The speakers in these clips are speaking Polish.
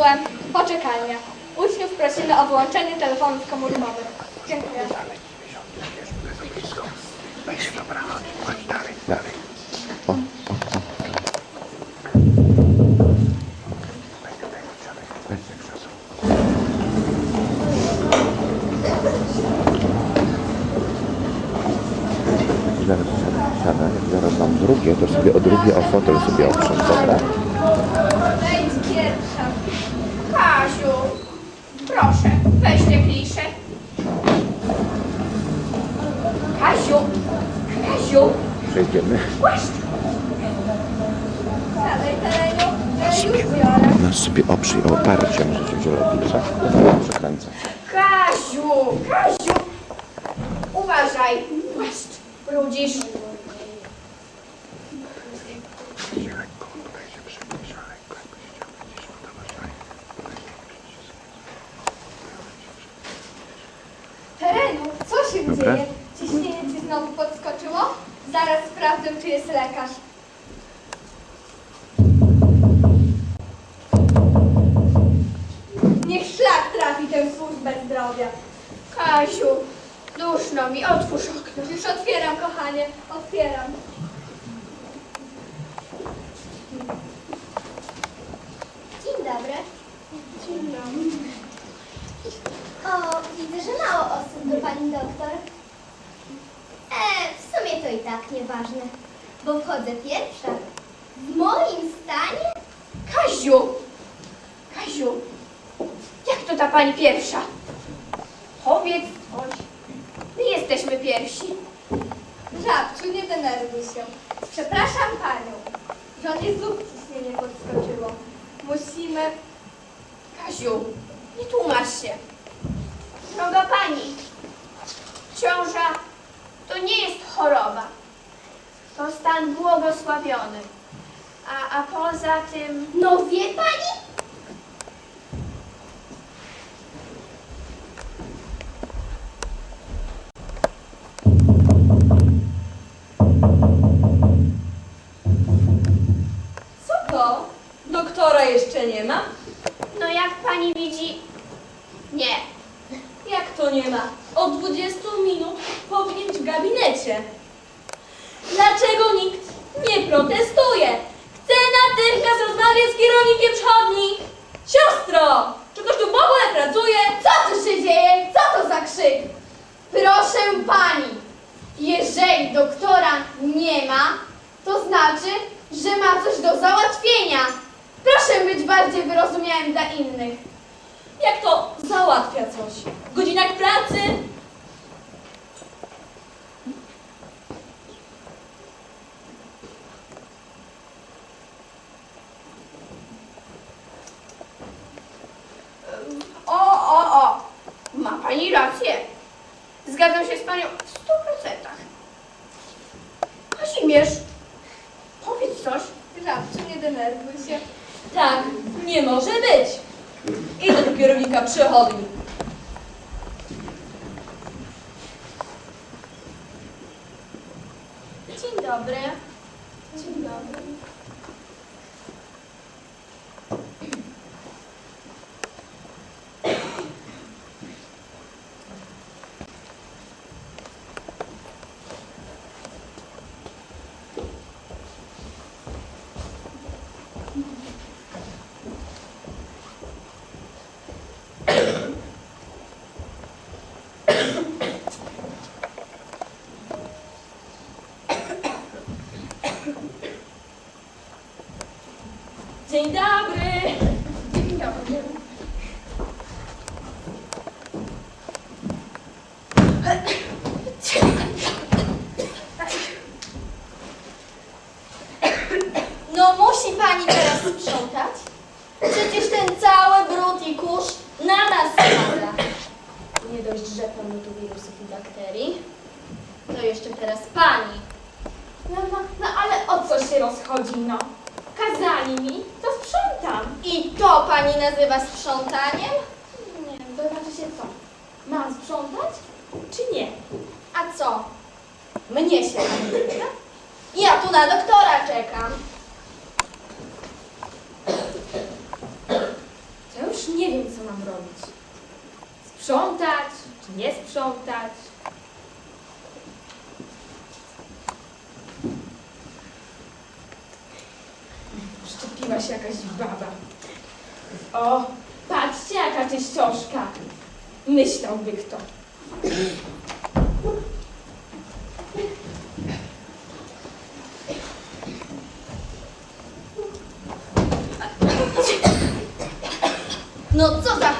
Byłem poczekalnia. Uczniów prosimy o wyłączenie telefonów komórkowych. Dziękuję. Weź, dobra, chodź, chodź dalej, dalej. O, o. Zaraz siadaj, zaraz dam drugie, to sobie o drugie o fotel sobie oprząt, dobra? Wejdź pierwsza. Kasiu, proszę, weź te klisze. Kasiu, Kasiu, Przejdziemy. właśnie. Siadaj, Tereniu. Już biorę. Sobie oprzyj o oparcie, może się wzięła. Dobra, przekręcę. Kasiu, Kasiu, uważaj, właśnie, brudzisz. Się lekko, tutaj się przybliża, lekko jakbyś chciał gdzieś podobać. Daj, tutaj się przycisk. Tereniu, co się Dobra. dzieje? Ciśnienie ci znowu podskoczyło? Zaraz sprawdzę, czy jest lekarz. Niech szlak trafi tę służbę zdrowia. Kasiu, duszno mi, otwórz okno. Już otwieram, kochanie, otwieram. Dzień dobry. Dzień dobry. O, widzę, że mało osób pani doktor. E, w sumie to i tak nieważne, bo wchodzę pierwsza. W moim stanie? Kaziu, Kaziu, jak to ta pani pierwsza? Powiedz coś. My jesteśmy pierwsi. Żabciu, nie denerwuj się. Przepraszam panią. Żonie znów ciśnienie podskoczyło. Musimy... Kaziu, nie tłumacz się. Droga pani, ciąża to nie jest choroba. To stan błogosławiony. A, a poza tym, No wie pani? Co to? Doktora jeszcze nie ma? no jak pani widzi, nie. Jak to nie ma? Od 20 minut powinien w gabinecie. Dlaczego nikt nie protestuje? Chcę natychmiast rozmawiać z kierownikiem przychodni. Siostro, czy ktoś tu w ogóle pracuje? Co tu się dzieje? Co to za krzyk? Proszę pani, jeżeli doktora nie ma, to znaczy, że ma coś do załatwienia. Proszę być bardziej wyrozumiałym dla innych. Jak to załatwia coś? W godzinach pracy? O, o, o, pani rację. Zgadzam się z panią w stu procentach. Kazimierz, powiedz coś. Żabciu, nie denerwuj się. Tak, nie może być. Idę do kierownika przychodni. o co się rozchodzi, no? Kazali mi, to sprzątam. I to pani nazywa sprzątaniem? Nie wiem, to znaczy się co? Mam sprzątać, czy nie? A co? Mnie się nagrywa? Ja tu na doktora czekam. To już nie wiem, co mam robić. Sprzątać, czy nie sprzątać? Szczepiła się jakaś baba. O, patrzcie jaka czyścioszka. Myślałby kto. No co za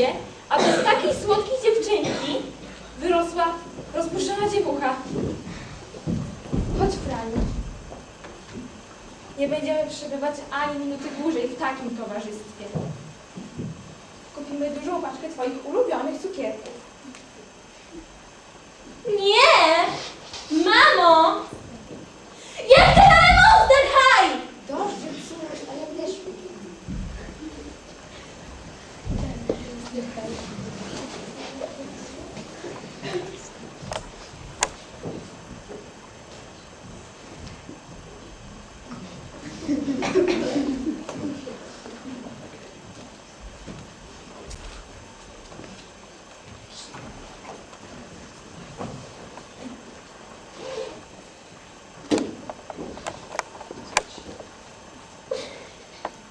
sobie, aby z takiej słodkiej dziewczynki wyrosła rozpuszczona dziewucha? Chodź, Franiu. Nie będziemy przebywać ani minuty dłużej w takim towarzystwie. Kupimy dużą paczkę twoich ulubionych cukierków. Nie! Mamo! Ja chcę na Monster High! Dobrze, cóż, ale wiesz...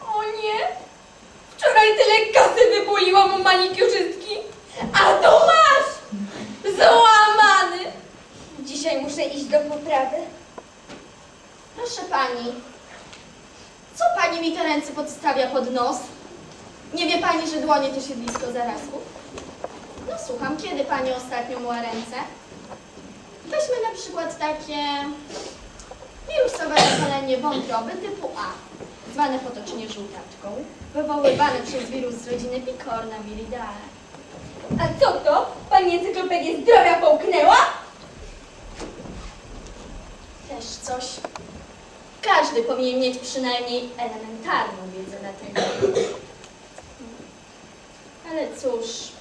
O nie! Wczoraj tyle kasy wybuliłam u manikiurzystki, a tu masz! Złamany! Dzisiaj muszę iść do poprawy. Proszę pani, co pani mi te ręce podstawia pod nos? Nie wie pani, że dłonie to siedlisko zarazków? No słucham, kiedy pani ostatnio myła ręce? Weźmy na przykład takie wirusowe zapalenie wątroby typu A, zwane potocznie żółtaczką, wywoływane przez wirus z rodziny Picornaviridae. A co to? Pani encyklopedię zdrowia połknęła? Też coś. Każdy powinien mieć przynajmniej elementarną wiedzę na ten temat. Ale cóż,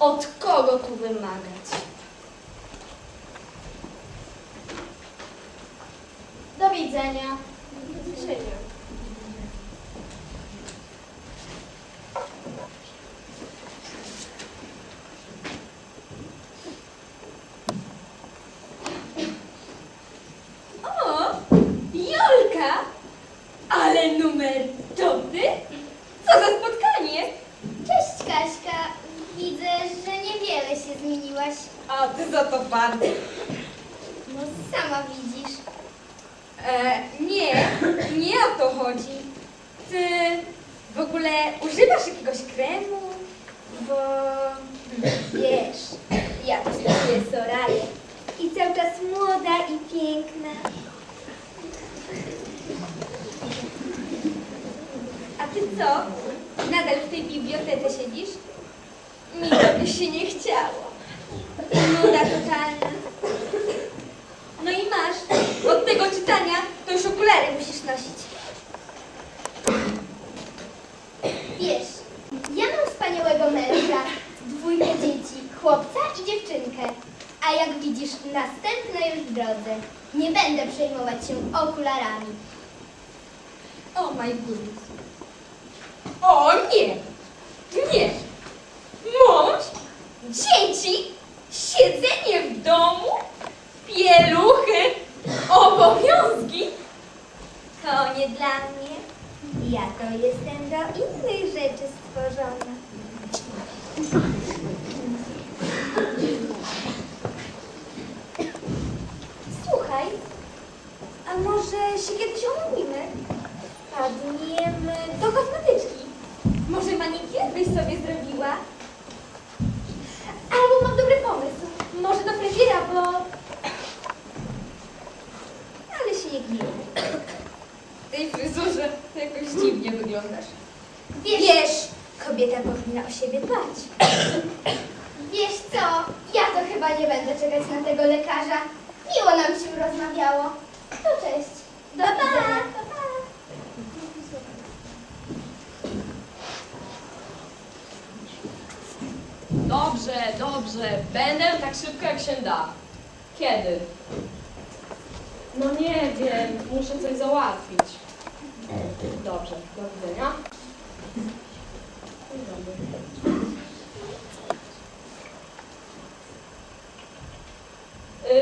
Od kogo tu wymagać? Do widzenia. Dobrze, dobrze. Będę tak szybko jak się da. Kiedy? No nie wiem, muszę coś załatwić. Dobrze, do widzenia.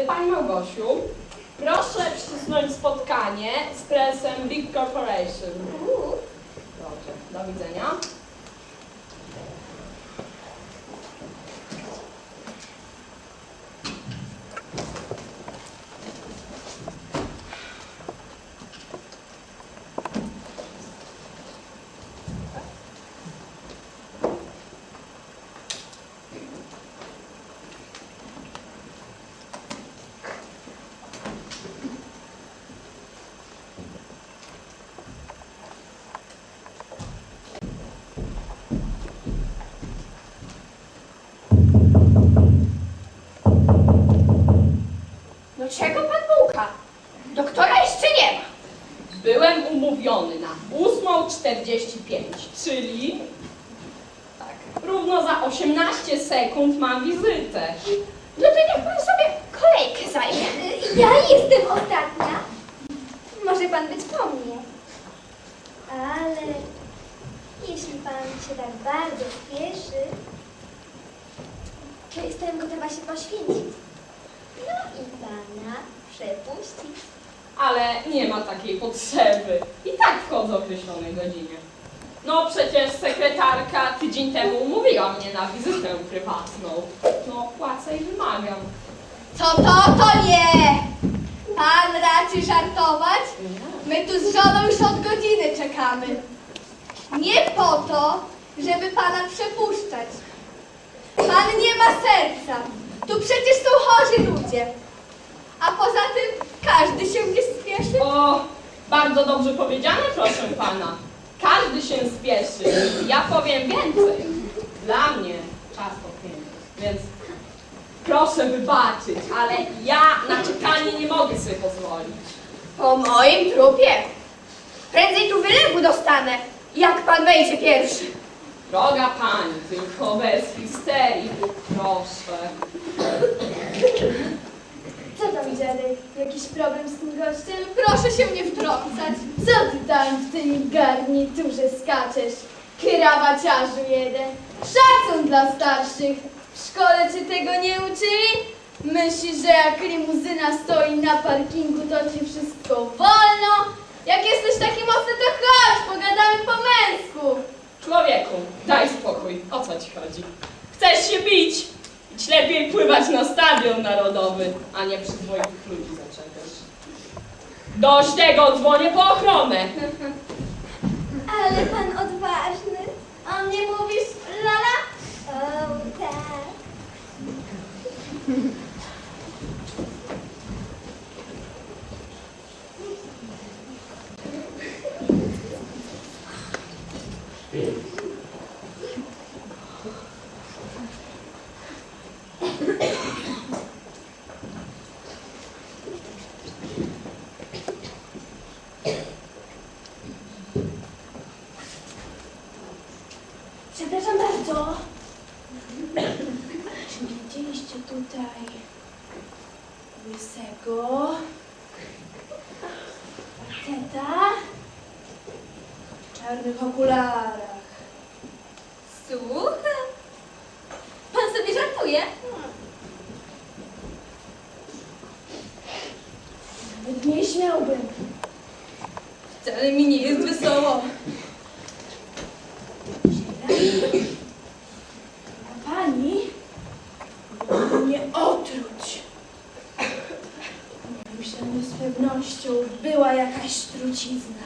Y, Pani Małgosiu, proszę przycisnąć spotkanie z presem Big Corporation. Dobrze, do widzenia. No czego pan puka? Doktora jeszcze nie ma. Byłem umówiony na 8.45, czyli tak, równo za 18 sekund mam wizytę. No to niech pan sobie kolejkę zajmie. Ja jestem ostatnia. Może pan być po mnie. Ale jeśli pan się tak bardzo spieszy, to jestem gotowa się poświęcić. No i pana przepuścić. Ale nie ma takiej potrzeby. I tak wchodzę o określonej godzinie. No przecież sekretarka tydzień temu umówiła mnie na wizytę prywatną. No płacę i wymagam. Co to, to nie! Pan raczy żartować? My tu z żoną już od godziny czekamy. Nie po to, żeby pana przepuszczać. Pan nie ma serca. Tu przecież są chorzy ludzie. A poza tym każdy się nie spieszy. O, bardzo dobrze powiedziane, proszę pana. Każdy się spieszy. Ja powiem więcej. Dla mnie czas to pieniądz, więc proszę wybaczyć, ale ja na czekanie nie mogę sobie pozwolić. Po moim trupie. Prędzej tu wylewu dostanę, jak pan wejdzie pierwszy. Droga pani, tylko bez histerii, proszę. Dziadek? Jakiś problem z tym gościem? Proszę się nie wtrącać. Co ty tam w tym garniturze skaczesz? Krawaciarzu jeden. Szacun dla starszych. W szkole cię tego nie uczyli? Myślisz, że jak limuzyna stoi na parkingu, to ci wszystko wolno? Jak jesteś taki mocny, to chodź, pogadamy po męsku. Człowieku, daj spokój, o co ci chodzi? Chcesz się bić? Idź lepiej pływać na stadion narodowy, a nie przyzwoitych ludzi zaczepiasz. Dość tego, dzwonię po ochronę. Ale pan odważny. A mnie mówisz, lala? O, tak. Przepraszam bardzo. Czy nie widzieliście tutaj łysego faceta w czarnych okularach? Słucham. Pan sobie żartuje? Nawet nie śmiałbym. Wcale mi nie jest wesoło. A pani mnie otruć. Myślę, że z była jakaś trucizna.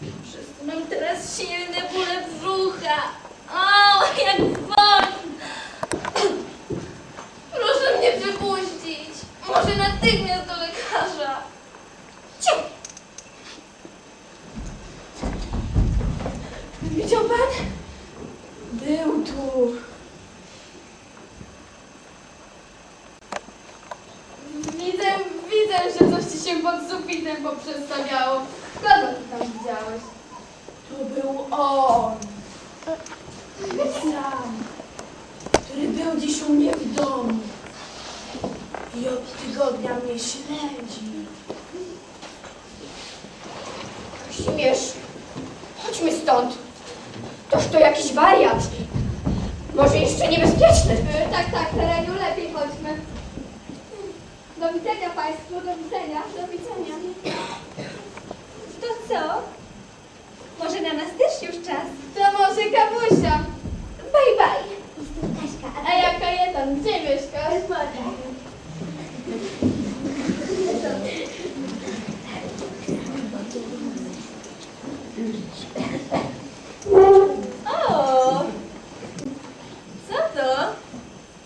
Przez mam teraz silne bóle brzucha. O, jak boli. Proszę mnie wypuścić. Może natychmiast do lekarza. Ciu! Widział pan? Był tu. Widzę, widzę, że coś ci się pod sufitem poprzestawiało. Kogo ty tam widziałeś? To był on. Ten sam, dziś u mnie w domu. I od tygodnia mnie śledzi. Kazimierz, chodźmy stąd. Toż to jakiś wariat. Może jeszcze niebezpieczny. E, tak, tak, Tereniu, lepiej chodźmy. Do widzenia Państwu, do widzenia. Do widzenia. To co? Może na nas też już czas? To może Kabusia. Bye, bye. A ja Kajetan, gdzie mieszkasz? O! Co to?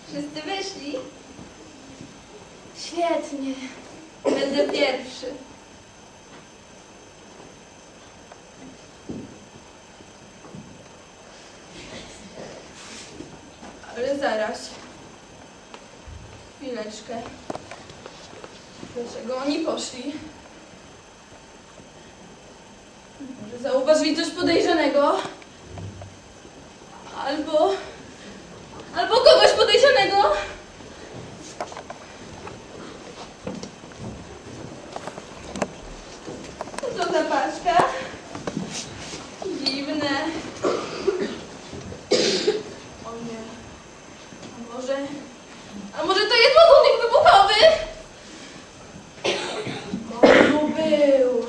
Wszyscy wyszli? Świetnie. Będę pierwszy. Ale zaraz. Chwileczkę. Dlaczego oni poszli? Może zauważyli coś podejrzanego? Albo... Albo kogoś podejrzanego? Co to za paczka? Dziwne. O nie. A może... A może to jest ładunek wybuchowy? On tu był.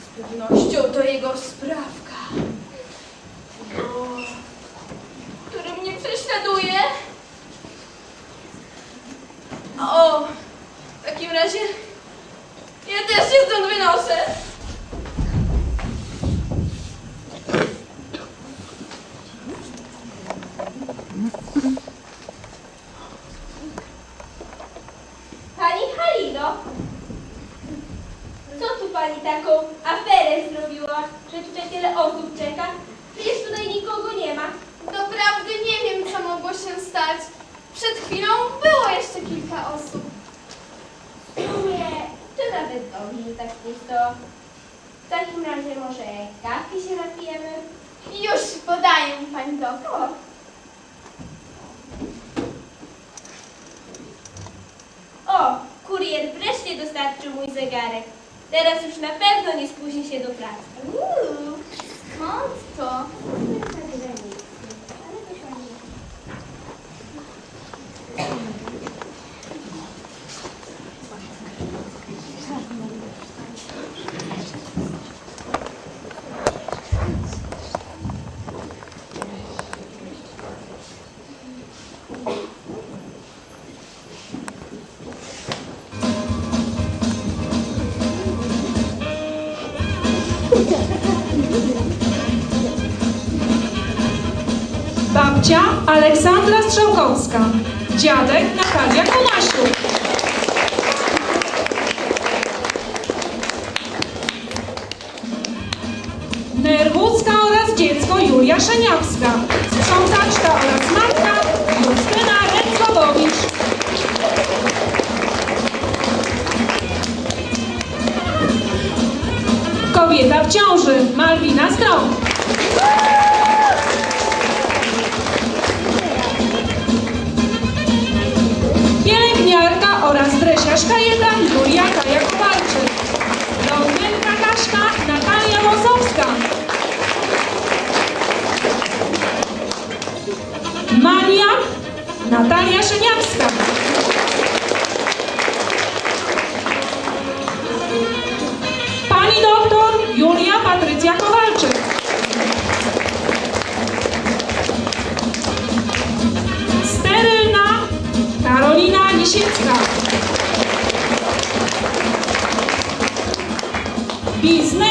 Z pewnością to jego sprawka. O, który mnie prześladuje. O, w takim razie ja też się stąd wynoszę. Pani Halino, co tu pani taką aferę zrobiła, że tutaj tyle osób czeka? Przecież tutaj nikogo nie ma. Doprawdy nie wiem, co mogło się stać. Przed chwilą było jeszcze kilka osób. Sumie, to nawet dobrze, że tak pusto. W takim razie może kawki się napijemy? Już podaję, pani doktor. O, kurier wreszcie dostarczył mój zegarek. Teraz już na pewno nie spóźni się do pracy. Uuu, skąd to? Aleksandra Strzałkowska. Dziadek Natalia Konasiuk. Nerwucka oraz dziecko Julia Szeniawska. Sprzątaczka oraz matka Justyna Rękowowicz. Kobieta w ciąży Malwina Strąg. Oraz dresiarz Kajetan Julia Kaja Kowalczyk. Blondynka Kaśka Natalia Łosowska. Maniak Natalia Szyniawska. Пізно.